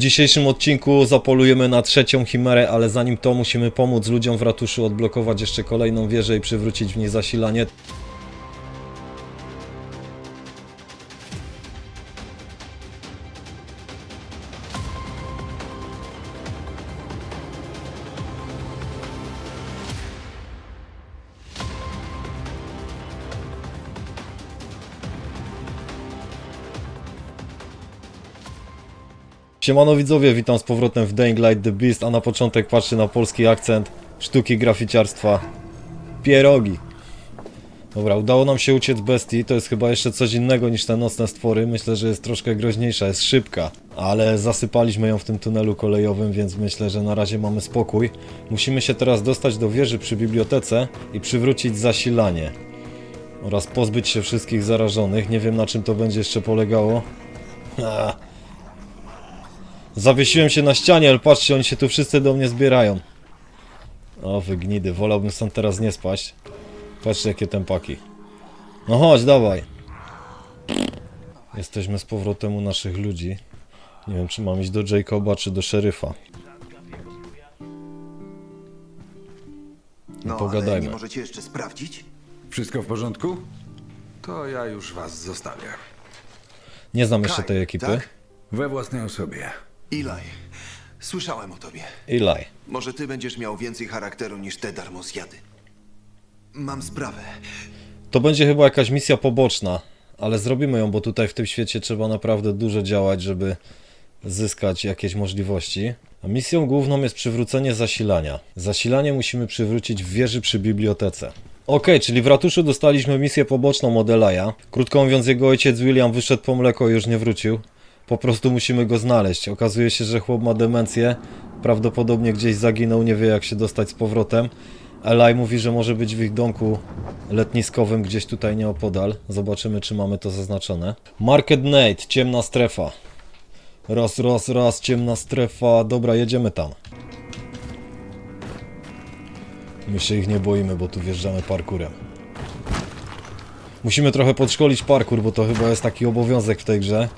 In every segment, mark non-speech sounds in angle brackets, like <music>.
W dzisiejszym odcinku zapolujemy na trzecią chimerę, ale zanim to musimy pomóc ludziom w ratuszu odblokować jeszcze kolejną wieżę i przywrócić w niej zasilanie. Siemano widzowie, witam z powrotem w Dying Light The Beast, a na początek patrzę na polski akcent sztuki graficiarstwa. Pierogi. Dobra, udało nam się uciec bestii, to jest chyba jeszcze coś innego niż te nocne stwory. Myślę, że jest troszkę groźniejsza, jest szybka, ale zasypaliśmy ją w tym tunelu kolejowym, więc myślę, że na razie mamy spokój. Musimy się teraz dostać do wieży przy bibliotece i przywrócić zasilanie. Oraz pozbyć się wszystkich zarażonych. Nie wiem na czym to będzie jeszcze polegało. <laughs> Zawiesiłem się na ścianie, ale patrzcie, oni się tu wszyscy do mnie zbierają. O, wygnidy, wolałbym stąd teraz nie spaść. Patrzcie, jakie tempaki. No chodź, dawaj. Jesteśmy z powrotem u naszych ludzi. Nie wiem, czy mam iść do Jacoba, czy do szeryfa. No, ale pogadajmy. nie możecie jeszcze sprawdzić? Wszystko w porządku? To ja już was zostawię. Nie znam jeszcze Kaj, tej ekipy. tak? We własnej osobie. Eli, słyszałem o tobie. Eli. Może ty będziesz miał więcej charakteru niż te darmozjady. Mam sprawę. To będzie chyba jakaś misja poboczna, ale zrobimy ją, bo tutaj w tym świecie trzeba naprawdę dużo działać, żeby zyskać jakieś możliwości. A misją główną jest przywrócenie zasilania. Zasilanie musimy przywrócić w wieży przy bibliotece. Okej, czyli w ratuszu dostaliśmy misję poboczną od Elaja. Krótko mówiąc, jego ojciec William wyszedł po mleko i już nie wrócił. Po prostu musimy go znaleźć. Okazuje się, że chłop ma demencję. Prawdopodobnie gdzieś zaginął, nie wie jak się dostać z powrotem. Eli mówi, że może być w ich domku letniskowym gdzieś tutaj nieopodal. Zobaczymy, czy mamy to zaznaczone. Market Nate, ciemna strefa. Raz, raz, raz, ciemna strefa. Dobra, jedziemy tam. My się ich nie boimy, bo tu wjeżdżamy parkurem. Musimy trochę podszkolić parkur, bo to chyba jest taki obowiązek w tej grze.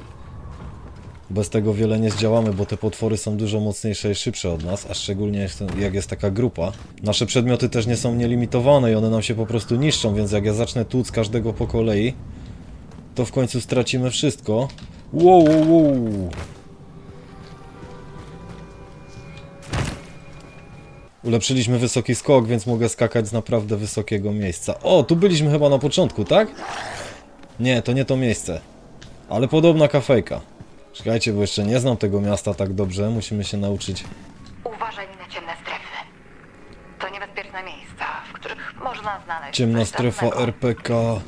Bez tego wiele nie zdziałamy, bo te potwory są dużo mocniejsze i szybsze od nas, a szczególnie jak- jest taka grupa. Nasze przedmioty też nie są nielimitowane i one nam się po prostu niszczą, więc jak ja zacznę tłuc każdego po kolei, to w końcu stracimy wszystko. Wow, wow, wow. Ulepszyliśmy wysoki skok, więc mogę skakać z naprawdę wysokiego miejsca. O, tu byliśmy chyba na początku, tak? Nie, to nie to miejsce. Ale podobna kafejka. Czekajcie, bo jeszcze nie znam tego miasta tak dobrze. Musimy się nauczyć. Uważaj na ciemne strefy. To niebezpieczne miejsca, w których można znaleźć. Ciemna coś strefa. RPK.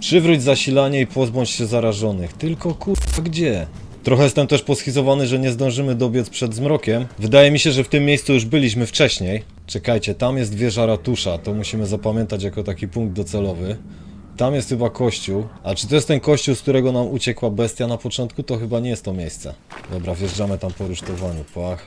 Przywróć zasilanie i pozbądź się zarażonych. Tylko kurwa gdzie? Trochę jestem też poschizowany, że nie zdążymy dobiec przed zmrokiem. Wydaje mi się, że w tym miejscu już byliśmy wcześniej. Czekajcie, tam jest wieża ratusza. To musimy zapamiętać jako taki punkt docelowy. Tam jest chyba kościół. A czy to jest ten kościół, z którego nam uciekła bestia na początku? To chyba nie jest to miejsce. Dobra, wjeżdżamy tam po rusztowaniu. Pach.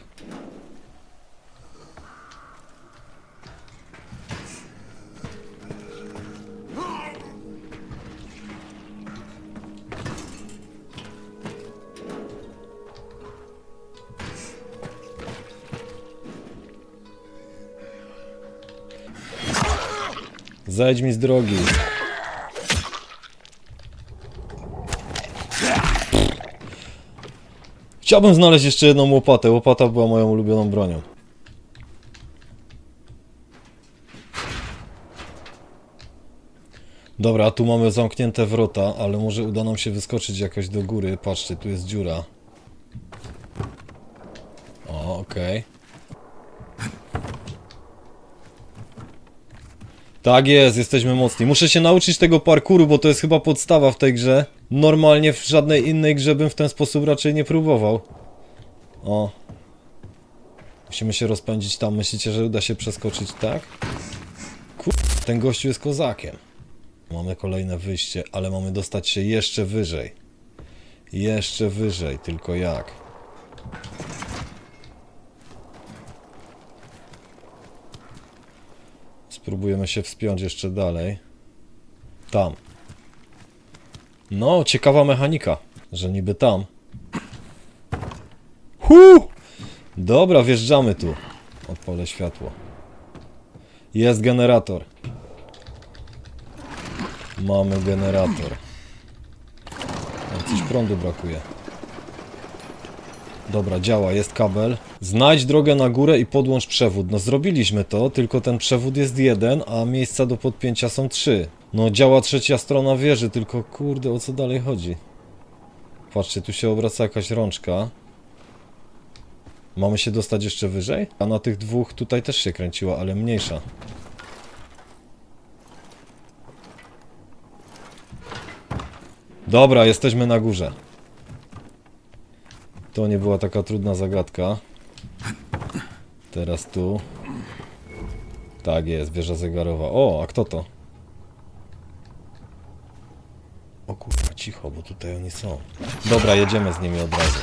Mi z drogi. Chciałbym znaleźć jeszcze jedną łopatę. Łopata była moją ulubioną bronią. Dobra, tu mamy zamknięte wrota, ale może uda nam się wyskoczyć jakoś do góry. Patrzcie, tu jest dziura. O, okej. Tak jest, jesteśmy mocni. Muszę się nauczyć tego parkouru, bo to jest chyba podstawa w tej grze. Normalnie w żadnej innej grze bym w ten sposób raczej nie próbował. O. Musimy się rozpędzić tam. Myślicie, że uda się przeskoczyć tak? Kur... Ten gościu jest kozakiem. Mamy kolejne wyjście, ale mamy dostać się jeszcze wyżej. Jeszcze wyżej, tylko jak? Spróbujemy się wspiąć jeszcze dalej. Tam. No, ciekawa mechanika, że niby tam. Hu! Dobra, wjeżdżamy tu. Odpalę światło. Jest generator. Mamy generator. Coś prądu brakuje. Dobra, działa, jest kabel. Znajdź drogę na górę i podłącz przewód. No zrobiliśmy to, tylko ten przewód jest jeden, a miejsca do podpięcia są trzy. No działa trzecia strona wieży, tylko kurde, o co dalej chodzi? Patrzcie, tu się obraca jakaś rączka. Mamy się dostać jeszcze wyżej? A na tych dwóch tutaj też się kręciła, ale mniejsza. Dobra, jesteśmy na górze. To nie była taka trudna zagadka. Teraz tu. Tak jest, wieża zegarowa. O, a kto to? O kurwa, cicho, bo tutaj oni są. Dobra, jedziemy z nimi od razu.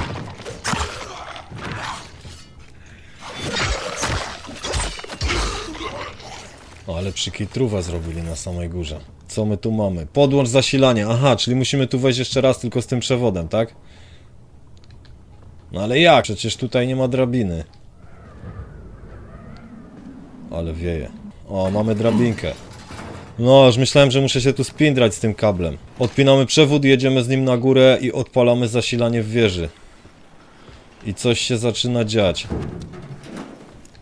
O, ale przykitruwa zrobili na samej górze. Co my tu mamy? Podłącz zasilanie. Aha, czyli musimy tu wejść jeszcze raz tylko z tym przewodem, tak? No ale jak? Przecież tutaj nie ma drabiny. Ale wieje. O, mamy drabinkę. No, już myślałem, że muszę się tu spindrać z tym kablem. Odpinamy przewód, jedziemy z nim na górę i odpalamy zasilanie w wieży. I coś się zaczyna dziać.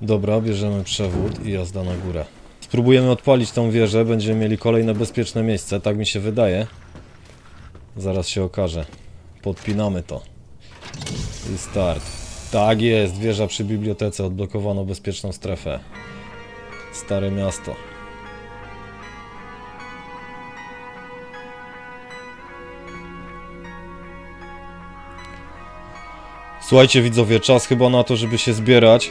Dobra, bierzemy przewód i jazda na górę. Spróbujemy odpalić tą wieżę, będziemy mieli kolejne bezpieczne miejsce, tak mi się wydaje. Zaraz się okaże. Podpinamy to. I start. Tak jest, wieża przy bibliotece, odblokowano bezpieczną strefę. Stare miasto. Słuchajcie widzowie, czas chyba na to, żeby się zbierać.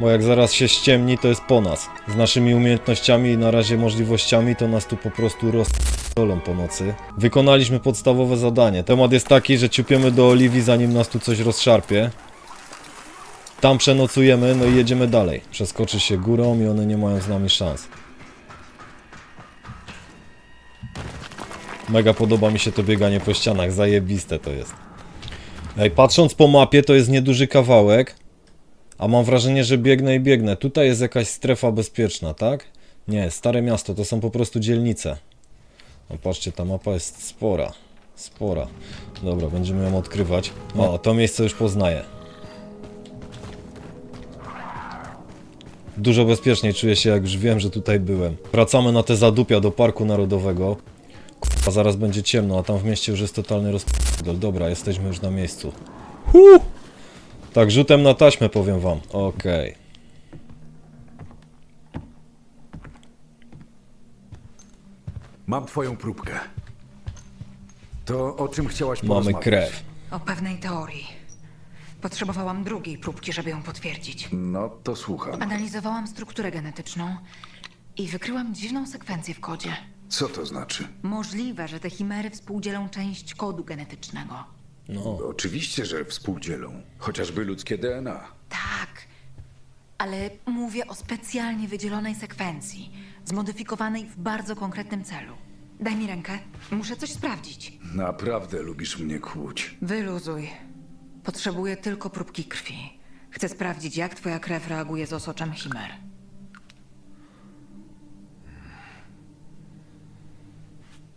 Bo jak zaraz się ściemni, to jest po nas. Z naszymi umiejętnościami i na razie możliwościami, to nas tu po prostu rozpolą po nocy. Wykonaliśmy podstawowe zadanie. Temat jest taki, że ciupiemy do Oliwii, zanim nas tu coś rozszarpie. Tam przenocujemy, no i jedziemy dalej. Przeskoczy się górą i one nie mają z nami szans. Mega podoba mi się to bieganie po ścianach, zajebiste to jest. Ej, patrząc po mapie, to jest nieduży kawałek. A mam wrażenie, że biegnę i biegnę. Tutaj jest jakaś strefa bezpieczna, tak? Nie, stare miasto, to są po prostu dzielnice. No patrzcie, ta mapa jest spora. Spora. Dobra, będziemy ją odkrywać. O, to miejsce już poznaję. Dużo bezpieczniej czuję się, jak już wiem, że tutaj byłem. Wracamy na te zadupia do Parku Narodowego. A zaraz będzie ciemno, a tam w mieście już jest totalny rozpierdol. Dobra, jesteśmy już na miejscu. Huh! Tak, rzutem na taśmę powiem wam. Okej. Mam twoją próbkę. To o czym chciałaś Mamy porozmawiać? krew. O pewnej teorii. Potrzebowałam drugiej próbki, żeby ją potwierdzić. No to słucham. Analizowałam strukturę genetyczną i wykryłam dziwną sekwencję w kodzie. Co to znaczy? Możliwe, że te chimery współdzielą część kodu genetycznego. No. Oczywiście, że współdzielą. Chociażby ludzkie DNA. Tak, ale mówię o specjalnie wydzielonej sekwencji, zmodyfikowanej w bardzo konkretnym celu. Daj mi rękę, muszę coś sprawdzić. Naprawdę lubisz mnie kłuć. Wyluzuj. Potrzebuję tylko próbki krwi. Chcę sprawdzić, jak twoja krew reaguje z osoczem chimer.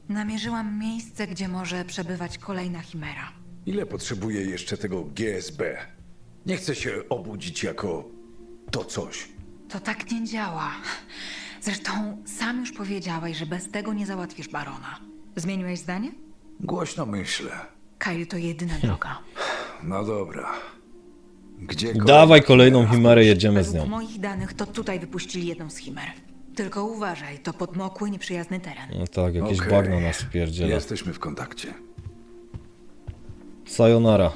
Namierzyłam miejsce, gdzie może przebywać kolejna chimera. Ile potrzebuję jeszcze tego GSB? Nie chcę się obudzić jako to coś. To tak nie działa. Zresztą sam już powiedziałeś, że bez tego nie załatwisz barona. Zmieniłeś zdanie? Głośno myślę. Kyle to jedyna droga. No dobra. Gdzie Dawaj kolejną chimerę, jedziemy z Według nią. moich danych to tutaj wypuścili jedną z chimer. Tylko uważaj, to podmokły, nieprzyjazny teren. No tak, jakieś Okej. bagno nas wpierdziela. Jesteśmy w kontakcie. Sayonara.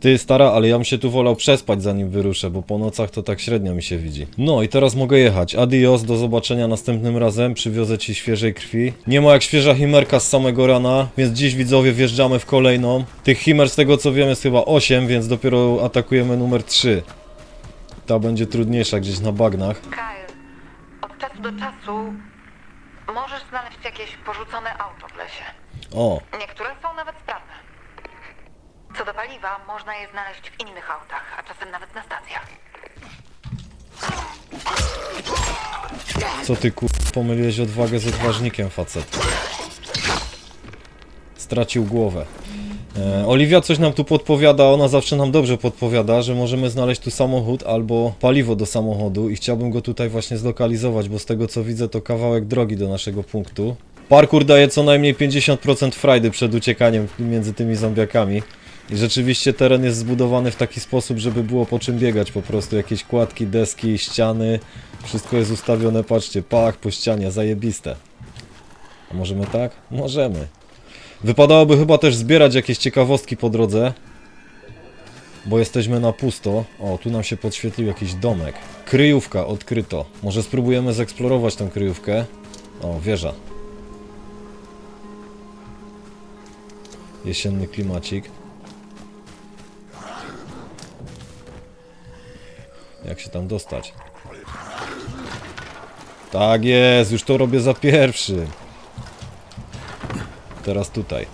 Ty stara, ale ja bym się tu wolał przespać zanim wyruszę, bo po nocach to tak średnio mi się widzi. No i teraz mogę jechać. Adios, do zobaczenia następnym razem. Przywiozę ci świeżej krwi. Nie ma jak świeża chimerka z samego rana, więc dziś widzowie wjeżdżamy w kolejną. Tych chimer z tego co wiem jest chyba 8, więc dopiero atakujemy numer 3. Ta będzie trudniejsza gdzieś na bagnach. Kyle, od czasu do czasu możesz znaleźć jakieś porzucone auto w lesie. O, Niektóre są nawet sprawne. Co do paliwa, można je znaleźć w innych autach, a czasem nawet na stacjach. Co ty kur... pomyliłeś odwagę z odważnikiem, facet. Stracił głowę. E, Oliwia coś nam tu podpowiada, ona zawsze nam dobrze podpowiada, że możemy znaleźć tu samochód albo paliwo do samochodu i chciałbym go tutaj właśnie zlokalizować, bo z tego co widzę to kawałek drogi do naszego punktu. Parkour daje co najmniej 50% frajdy przed uciekaniem między tymi zombiakami. I rzeczywiście teren jest zbudowany w taki sposób, żeby było po czym biegać po prostu. Jakieś kładki, deski, ściany. Wszystko jest ustawione, patrzcie, pach po ścianie, zajebiste. A możemy tak? Możemy. Wypadałoby chyba też zbierać jakieś ciekawostki po drodze. Bo jesteśmy na pusto. O, tu nam się podświetlił jakiś domek. Kryjówka, odkryto. Może spróbujemy zeksplorować tą kryjówkę. O, wieża. Jesienny klimacik. Jak się tam dostać? Tak jest, już to robię za pierwszy. Teraz tutaj.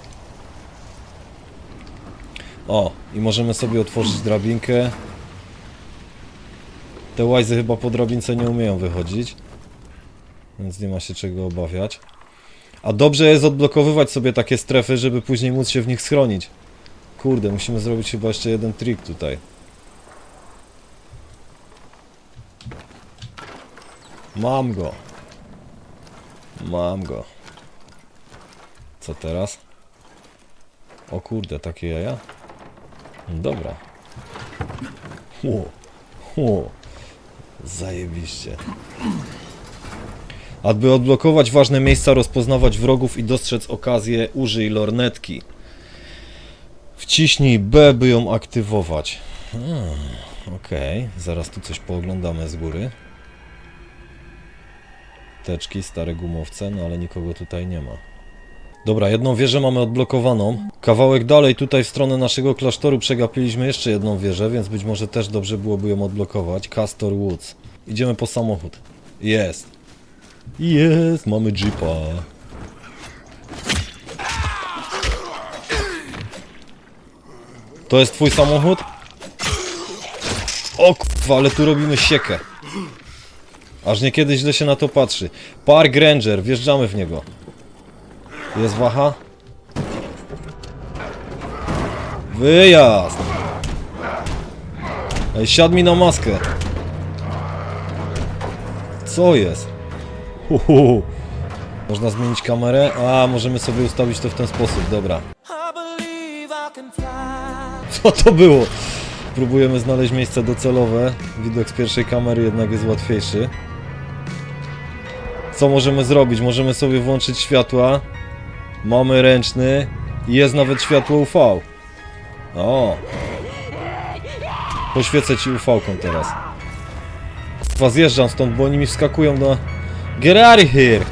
O, i możemy sobie otworzyć drabinkę. Te łajzy chyba po drabince nie umieją wychodzić. Więc nie ma się czego obawiać. A dobrze jest odblokowywać sobie takie strefy, żeby później móc się w nich schronić. Kurde, musimy zrobić chyba jeszcze jeden trik tutaj. Mam go. Mam go. Co teraz? O kurde, takie jaja? Dobra. Ło. Ło. Zajebiście. Aby odblokować ważne miejsca, rozpoznawać wrogów i dostrzec okazję, użyj lornetki. Wciśnij B, by ją aktywować. Hmm, Okej, zaraz tu coś pooglądamy z góry. Teczki, stare gumowce, no ale nikogo tutaj nie ma. Dobra, jedną wieżę mamy odblokowaną. Kawałek dalej, tutaj w stronę naszego klasztoru przegapiliśmy jeszcze jedną wieżę, więc być może też dobrze byłoby ją odblokować. Castor Woods. Idziemy po samochód. Jest. Jest, mamy jeepa. To jest twój samochód? O kurwa, ale tu robimy siekę. Aż niekiedy źle się na to patrzy. Park Ranger, wjeżdżamy w niego. Jest waha? Wyjazd! Ej, siadł mi na maskę. Co jest? Uhu. Można zmienić kamerę? A, możemy sobie ustawić to w ten sposób, dobra. <laughs> Co to było? Próbujemy znaleźć miejsce docelowe. Widok z pierwszej kamery jednak jest łatwiejszy. Co możemy zrobić? Możemy sobie włączyć światła. Mamy ręczny. Jest nawet światło UV. O! Poświecę ci UV-ką teraz. Kurwa, zjeżdżam stąd, bo oni mi wskakują na... Get out of here!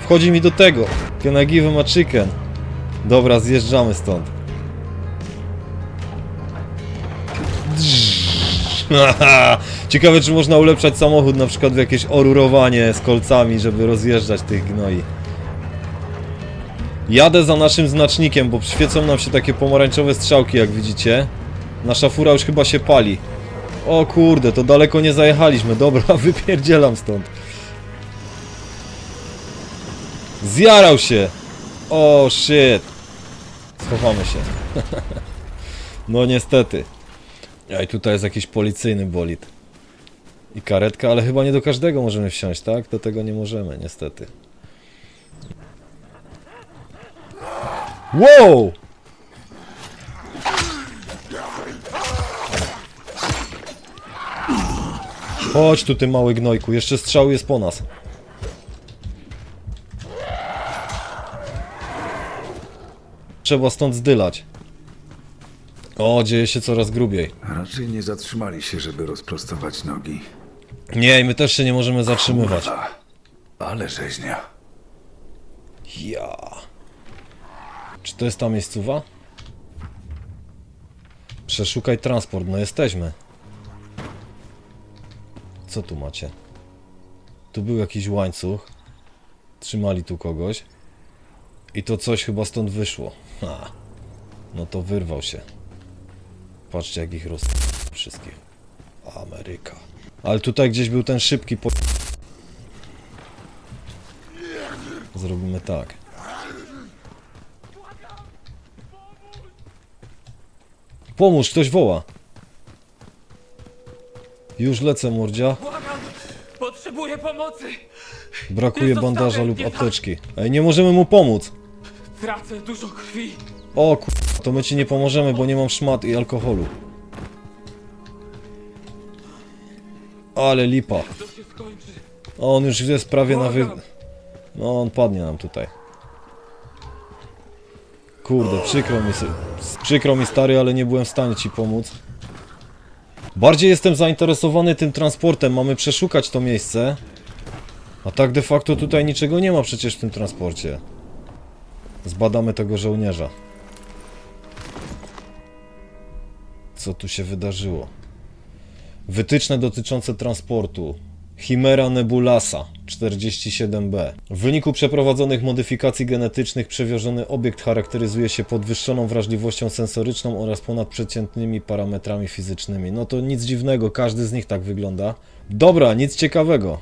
Wchodzi mi do tego. Can I give him a chicken? Dobra, zjeżdżamy stąd. <laughs> Ciekawe, czy można ulepszać samochód na przykład w jakieś orurowanie z kolcami, żeby rozjeżdżać tych gnoi. Jadę za naszym znacznikiem, bo świecą nam się takie pomarańczowe strzałki, jak widzicie. Nasza fura już chyba się pali. O kurde, to daleko nie zajechaliśmy. Dobra, <laughs> wypierdzielam stąd. Zjarał się! O shit! Schowamy się. <laughs> no niestety. I tutaj jest jakiś policyjny bolid. I karetka, ale chyba nie do każdego możemy wsiąść, tak? Do tego nie możemy, niestety. Wow! Chodź tu, ty mały gnojku, jeszcze strzał jest po nas. Trzeba stąd zdylać. O, dzieje się coraz grubiej. Raczej nie zatrzymali się, żeby rozprostować nogi. Nie, i my też się nie możemy zatrzymywać. A, ale rzeźnia. Ja. Czy to jest ta miejscowa? Przeszukaj transport, no jesteśmy. Co tu macie? Tu był jakiś łańcuch. Trzymali tu kogoś. I to coś chyba stąd wyszło. Ha. No to wyrwał się. Patrzcie jak ich roz... wszystkich. Ameryka. Ale tutaj gdzieś był ten szybki po... Zrobimy tak. Pomóż, ktoś woła. Już lecę, mordzia. Błagam! Potrzebuję pomocy! Brakuje bandaża lub mnie tam. apteczki. Ej, nie możemy mu pomóc. Tracę dużo krwi. O kur... to my ci nie pomożemy, bo nie mam szmat i alkoholu. Ale lipa. Skończy. On już jest prawie na wy... No, on padnie nam tutaj. Kurde, przykro mi, przykro mi stary, ale nie byłem w stanie ci pomóc. Bardziej jestem zainteresowany tym transportem, mamy przeszukać to miejsce. A tak de facto tutaj niczego nie ma przecież w tym transporcie. Zbadamy tego żołnierza. Co tu się wydarzyło? Wytyczne dotyczące transportu. Chimera nebulasa 47b. W wyniku przeprowadzonych modyfikacji genetycznych przewożony obiekt charakteryzuje się podwyższoną wrażliwością sensoryczną oraz ponadprzeciętnymi parametrami fizycznymi. No to nic dziwnego, każdy z nich tak wygląda. Dobra, nic ciekawego.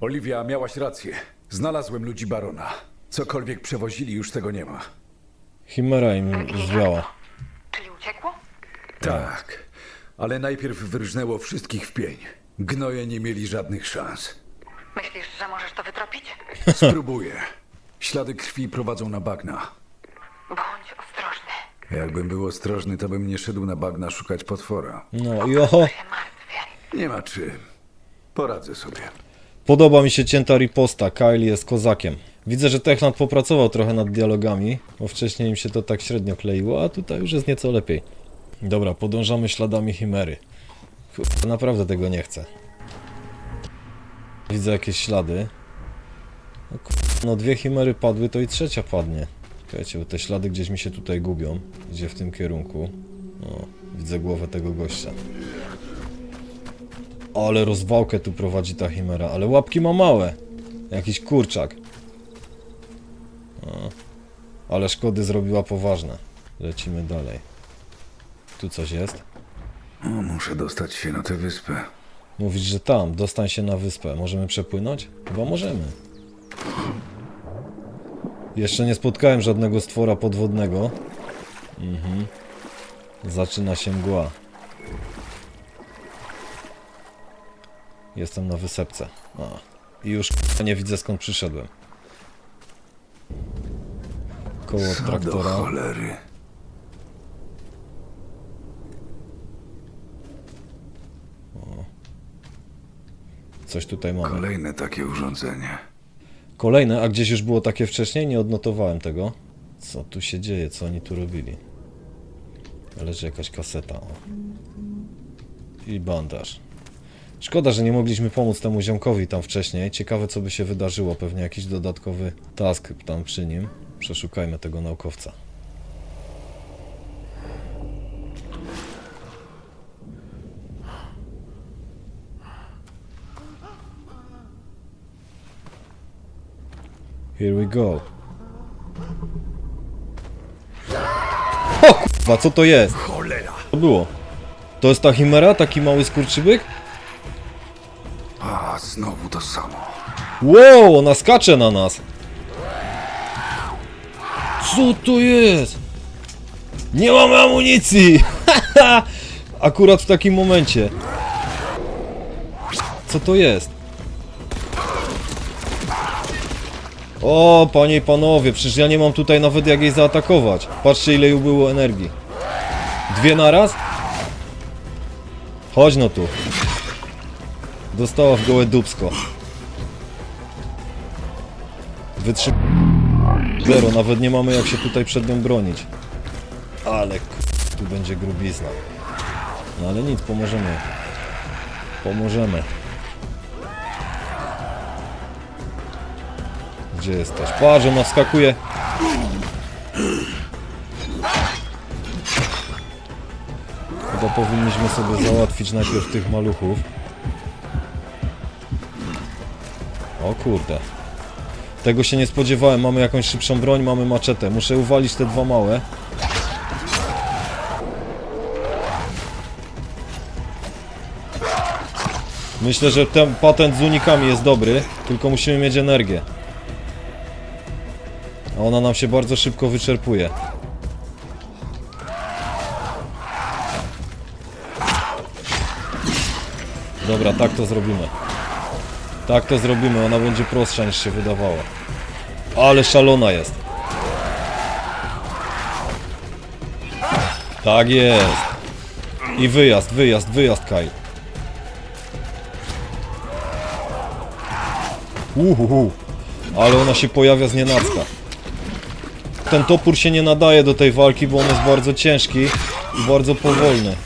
Oliwia, miałaś rację. Znalazłem ludzi barona. Cokolwiek przewozili, już tego nie ma. Chimera im zwiała. Czyli uciekło? Tak, ale najpierw wyrżnęło wszystkich w pień. Gnoje nie mieli żadnych szans. Myślisz, że możesz to wytropić? Spróbuję. Ślady krwi prowadzą na bagna. Bądź ostrożny. Jakbym był ostrożny, to bym nie szedł na bagna szukać potwora. No i oho, Się martwię. Nie ma czym. Poradzę sobie. podoba mi się cięta riposta, Kyle jest kozakiem. Widzę, że Techland popracował trochę nad dialogami, bo wcześniej im się to tak średnio kleiło, a tutaj już jest nieco lepiej. Dobra, podążamy śladami Chimery. Kurde, naprawdę tego nie chcę. Widzę jakieś ślady. No, kurde, no dwie Chimery padły, to i trzecia padnie. Czekajcie, bo te ślady gdzieś mi się tutaj gubią. Gdzie w tym kierunku? O, widzę głowę tego gościa. Ale rozwałkę tu prowadzi ta Chimera, ale łapki ma małe. Jakiś kurczak. O, ale szkody zrobiła poważne. Lecimy dalej. Tu coś jest? O, muszę dostać się na tę wyspę. Mówisz, że tam, dostań się na wyspę. Możemy przepłynąć? Chyba możemy. Jeszcze nie spotkałem żadnego stwora podwodnego. Mhm. Zaczyna się mgła. Jestem na wysepce. A. I już nie widzę skąd przyszedłem. Koło Co do traktora. cholery. Coś tutaj mamy. Kolejne takie urządzenie. Kolejne, a gdzieś już było takie wcześniej? Nie odnotowałem tego. Co tu się dzieje? Co oni tu robili? Leży jakaś kaseta. O. I bandaż. Szkoda, że nie mogliśmy pomóc temu ziomkowi tam wcześniej. Ciekawe, co by się wydarzyło. Pewnie jakiś dodatkowy task tam przy nim. Przeszukajmy tego naukowca. Here we go. O kurwa, co to jest? Cholera! Co było? To jest ta chimera? Taki mały skurczybyk? A, znowu to samo. Wow, ona skacze na nas. Co to jest? Nie mamy amunicji! <laughs> Akurat w takim momencie. Co to jest? O, panie i panowie, przecież ja nie mam tutaj nawet jak jej zaatakować. Patrzcie ile ju było energii. Dwie naraz? Chodź no tu. Dostała w gołe dubsko. Wytrzym... Zero, nawet nie mamy jak się tutaj przed nią bronić. Ale tu będzie grubizna. No ale nic, pomożemy. Pomożemy. Gdzie jesteś? Patrz, ona wskakuje. Chyba powinniśmy sobie załatwić najpierw tych maluchów. O kurde. Tego się nie spodziewałem. Mamy jakąś szybszą broń, mamy maczetę. Muszę uwalić te dwa małe. Myślę, że ten patent z unikami jest dobry, tylko musimy mieć energię. A ona nam się bardzo szybko wyczerpuje. Dobra, tak to zrobimy. Tak to zrobimy, ona będzie prostsza niż się wydawało. Ale szalona jest. Tak jest. I wyjazd, wyjazd, wyjazd, Kyle. Uhuhu. Ale ona się pojawia z nienacka. Ten topór się nie nadaje do tej walki, bo on jest bardzo ciężki i bardzo powolny.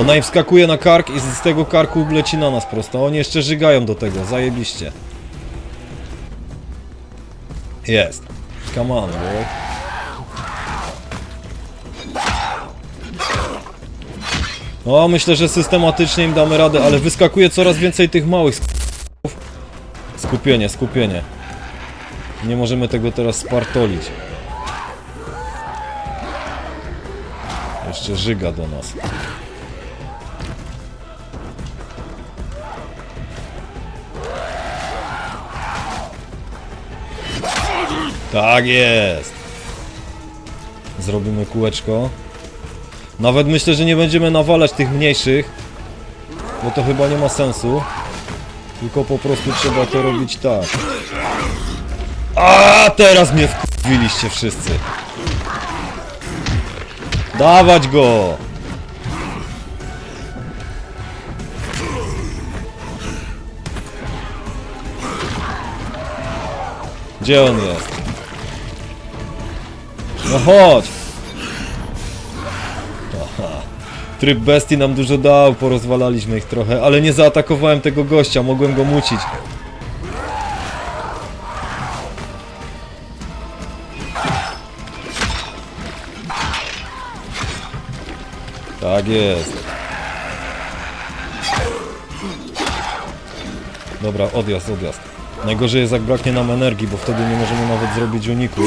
Ona im wskakuje na kark i z tego karku leci na nas prosto. Oni jeszcze żygają do tego, zajebiście. Jest. Come on, boy. No, myślę, że systematycznie im damy radę, ale wyskakuje coraz więcej tych małych sk- Skupienie, skupienie. Nie możemy tego teraz spartolić. Jeszcze żyga do nas. Tak jest. Zrobimy kółeczko. Nawet myślę, że nie będziemy nawalać tych mniejszych, bo to chyba nie ma sensu. Tylko po prostu trzeba to robić tak. A teraz mnie wkurwiliście wszyscy. Dawać go! Gdzie on jest? No chodź! Aha. Tryb bestii nam dużo dał, porozwalaliśmy ich trochę, ale nie zaatakowałem tego gościa, mogłem go mucić. Tak jest. Dobra, odjazd, odjazd. Najgorzej jest jak braknie nam energii, bo wtedy nie możemy nawet zrobić uniku.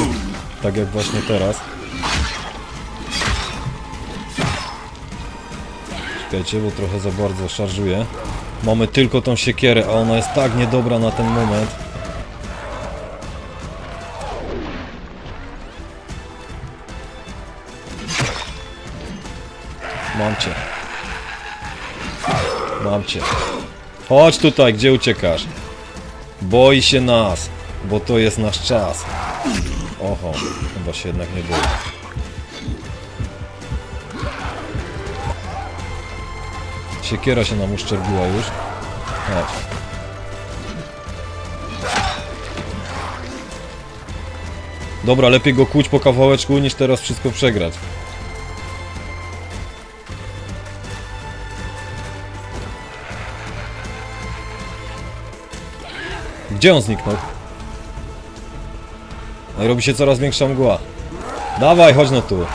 Tak jak właśnie teraz. Czekajcie, bo trochę za bardzo szarżuję. Mamy tylko tą siekierę, a ona jest tak niedobra na ten moment. Mam cię. Mam cię. Chodź tutaj, gdzie uciekasz? Boi się nas, bo to jest nasz czas. Oho, chyba się jednak nie boi. Siekiera się nam uszczerbiła już. Chodź. Dobra, lepiej go kłuć po kawałeczku niż teraz wszystko przegrać. Gdzie on zniknął? No i robi się coraz większa mgła. Dawaj, chodź no tu.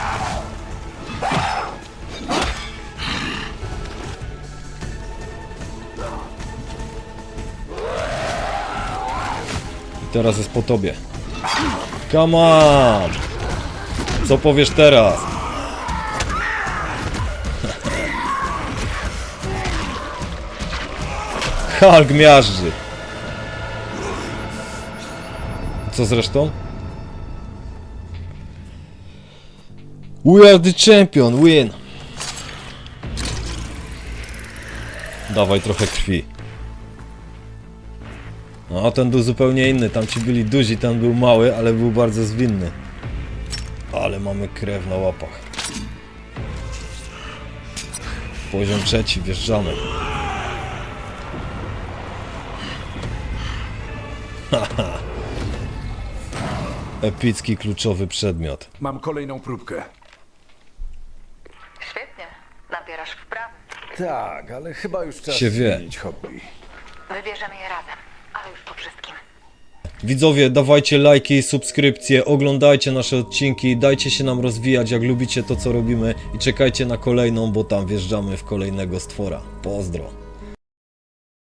I teraz jest po tobie. Come on! Co powiesz teraz? <laughs> Hulk miażdży. Co zresztą? We are the champion, win! Dawaj trochę krwi. No, ten był zupełnie inny. Tam ci byli duzi, ten był mały, ale był bardzo zwinny. Ale mamy krew na łapach. Poziom trzeci, wjeżdżamy. <laughs> Epicki kluczowy przedmiot. Mam kolejną próbkę. Świetnie. Nabierasz wprawy. Tak, ale chyba już czas Się wie. zmienić hobby. Wybierzemy je razem, ale już po wszystkim. Widzowie, dawajcie lajki, subskrypcje, oglądajcie nasze odcinki, dajcie się nam rozwijać, jak lubicie to, co robimy i czekajcie na kolejną, bo tam wjeżdżamy w kolejnego stwora. Pozdro.